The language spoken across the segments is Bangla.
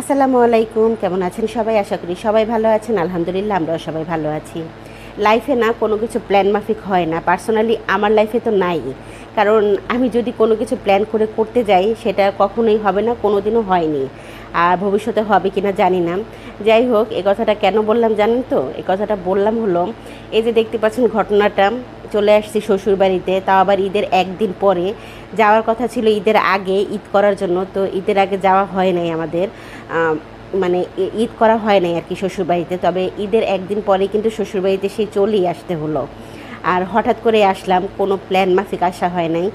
আসসালামু আলাইকুম, কেমন আছেন সবাই? আশা করি সবাই ভালো আছেন। আলহামদুলিল্লাহ, আমরাও সবাই ভালো আছি। লাইফে না কোনো কিছু প্ল্যান মাফিক হয় না। পার্সোনালি আমার লাইফে তো নাই। কারণ আমি যদি কোনো কিছু প্ল্যান করে করতে যাই, সেটা কখনোই হবে না কোনো দিনও হয়নি। আর ভবিষ্যতে হবে কি না জানি না। যাই হোক, এ কথাটা কেন বললাম জানেন তো? এ কথাটা বললাম হলো, এই যে দেখতে পাচ্ছেন ঘটনাটা, চলে আসছি শ্বশুর বাড়িতে তাও আবার ঈদের একদিন পরে। যাওয়ার কথা ছিল ঈদের আগে, ঈদ করার জন্য, তো ঈদের আগে যাওয়া হয় নাই আমাদের। মানে ঈদ করা হয় নাই আর কি শ্বশুরবাড়িতে, তবে ঈদের একদিন পরে কিন্তু শ্বশুরবাড়িতে সেই চলেই আসতে হলো। আর হঠাৎ করে আসলাম, কোনো প্ল্যান মাফিক আসা হয় নাই।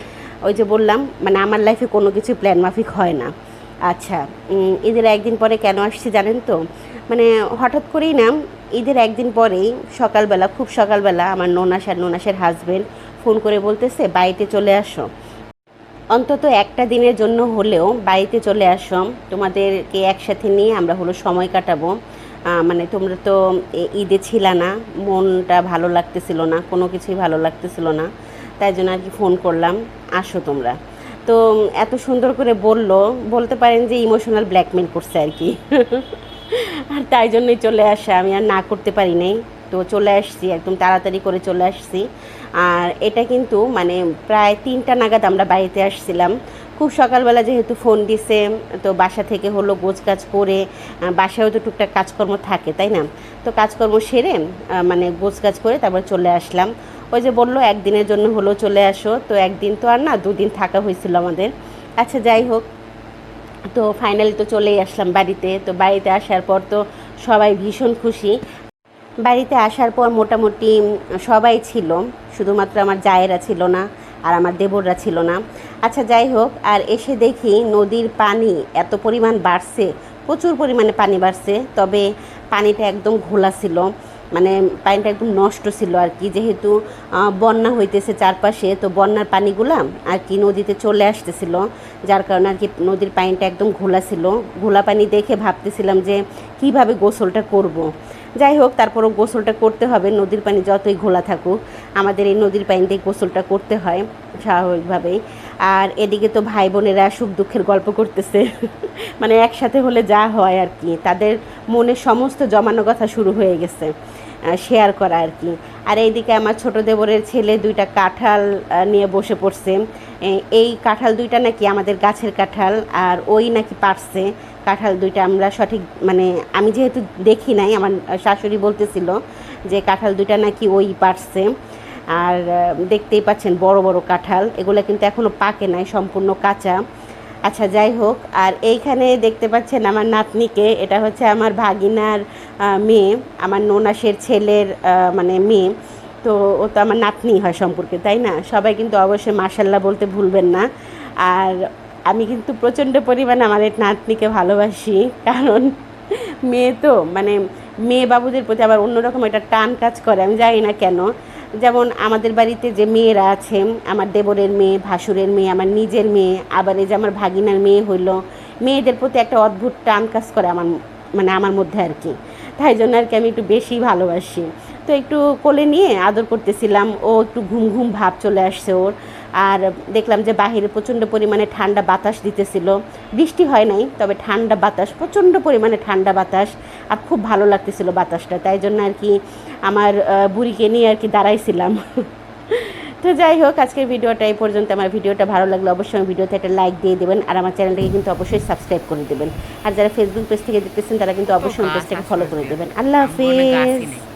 ওই যে বললাম মানে আমার লাইফে কোনো কিছু প্ল্যান মাফিক হয় না। আচ্ছা ঈদের একদিন পরে কেন আসছি জানেন তো? মানে হঠাৎ করেই না, ঈদের একদিন পরেই সকালবেলা, খুব সকালবেলা আমার নোনাস আর নোনাসের হাজবেন্ড ফোন করে বলতেছে, বাড়িতে চলে আসো। অন্তত একটা দিনের জন্য হলেও বাড়িতে চলে আসো, তোমাদেরকে একসাথে নিয়ে আমরা হলো সময় কাটাবো। মানে তোমরা তো ঈদে ছিল না, মনটা ভালো লাগতেছিল না, কোনো কিছুই ভালো লাগতেছিল না, তাই জন্য আর কি ফোন করলাম, আসো তোমরা। তো এত সুন্দর করে বলল, বলতে পারেন যে ইমোশনাল ব্ল্যাকমেল করছে আর কি। আর তাই জন্যই চলে আসা, আমি আর না করতে পারি নাই। তো চলে আসছি, একদম তাড়াতাড়ি করে চলে আসছি। আর এটা কিন্তু মানে প্রায় তিনটা নাগাদ আমরা বাড়িতে আসছিলাম। খুব সকালবেলা যেহেতু ফোন দিছে, তো বাসা থেকে হলো গোছ কাজ করে বাসায়ও তো টুকটাক কাজকর্ম থাকে, তাই না? তো কাজকর্ম সেরে মানে গোছ কাজ করে তারপর চলে আসলাম। ওই যে বলল, একদিনের জন্য হলো চলে আসো। তো একদিন তো আর না, দুদিন থাকা হয়েছিল আমাদের। আচ্ছা যাই হোক তো ফাইনালি তো চলেই আসলাম বাড়িতে। তো বাড়িতে আসার পর তো সবাই ভীষণ খুশি। বাড়িতে আসার পর মোটামুটি সবাই ছিল, শুধুমাত্র আমার জায়েরা ছিল না আর আমার দেবররা ছিল না। আচ্ছা যাই হোক, আর এসে দেখি নদীর পানি এত পরিমাণ বাড়ছে, প্রচুর পরিমাণে পানি বাড়ছে, তবে পানিটা একদম ঘোলা ছিল। মানে পানিটা একদম নষ্ট ছিল আর কি, যেহেতু বন্যা হইতেছে চারপাশে, তো বন্যার পানিগুলা আর কি নদীতে চলে আসতেছিল, যার কারণে আর কি নদীর পানিটা একদম ঘোলা ছিল ঘোলা পানি দেখে ভাবতেছিলাম যে কীভাবে গোসলটা করব। যাই হোক, তারপরও গোসলটা করতে হবে, নদীর পানি যতই ঘোলা থাকুক, আমাদের এই নদীর পানিতেই গোসলটা করতে হয়, স্বাভাবিকভাবেই আর এদিকে তো ভাই বোনেরা সুখ দুঃখের গল্প করতেছে। মানে একসাথে হলে যা হয় আর কি। তাদের মনে সমস্ত জমানো কথা শুরু হয়ে গেছে শেয়ার করা আর কি। আর এইদিকে আমার ছোট দেবরের ছেলে দুইটা কাঁঠাল নিয়ে বসে পড়ছে। এই কাঁঠাল দুইটা নাকি আমাদের গাছের কাঁঠাল, আর ওই নাকি পারছে। কাঁঠাল দুইটা আমরা সঠিক মানে আমি যেহেতু দেখি নাই, আমার শাশুড়ি বলতেছিল যে কাঁঠাল দুইটা নাকি ওই পারছে। আর দেখতেই পাচ্ছেন বড় বড় কাঁঠাল। এগুলো কিন্তু এখনও পাকে নাই, সম্পূর্ণ কাঁচা। আচ্ছা যাই হোক, আর এইখানে দেখতে পাচ্ছেন আমার নাতনিকে, এটা হচ্ছে আমার ভাগিনার মেয়ে, আমার ননাসের ছেলের মানে মেয়ে। তো ও তো আমার নাতনি হয় সম্পর্কে, তাই না? সবাই কিন্তু অবশ্যই মাসাল্লাহ বলতে ভুলবেন না। আর আমি কিন্তু প্রচণ্ড পরিমাণে আমার এই নাতনিকে ভালোবাসি, কারণ মেয়ে তো মানে মেয়ে বাবুদের প্রতি আবার অন্যরকম একটা টান কাজ করে, আমি জানি না কেন। যেমন আমাদের বাড়িতে যে মেয়েরা আছে, আমার দেবরের মেয়ে, ভাসুরের মেয়ে, আমার নিজের মেয়ে, আবার এই যে আমার ভাগিনার মেয়ে হইল, মেয়েদের প্রতি একটা অদ্ভুত টান কাজ করে আমার মানে আমার মধ্যে আর কি। তাই জন্য আর কি আমি একটু বেশি ভালোবাসি। তো একটু কোলে নিয়ে আদর করতেছিলাম। ও একটু ঘুম ঘুম ভাব চলে আসছে ওর। আর দেখলাম যে বাহিরে প্রচণ্ড পরিমাণে ঠান্ডা বাতাস দিতেছিল। বৃষ্টি হয় নাই তবে ঠান্ডা বাতাস প্রচণ্ড পরিমাণে ঠান্ডা বাতাস। আর খুব ভালো লাগতেছিল বাতাসটা তাই জন্য আর কি আমার বুড়িকে নিয়ে আর কি দাঁড়াইছিলাম। তো যাই হোক আজকের ভিডিওটা এই পর্যন্ত। আমার ভিডিওটা ভালো লাগলে অবশ্যই ভিডিওতে একটা লাইক দিয়ে দেবেন। আর আমার চ্যানেলটাকে কিন্তু অবশ্যই সাবস্ক্রাইব করে দেবেন। আর যারা ফেসবুক পেজ থেকে দেখতেছেন তারা কিন্তু অবশ্যই পেজটাকে ফলো করে দেবেন। আল্লাহ হাফিজ।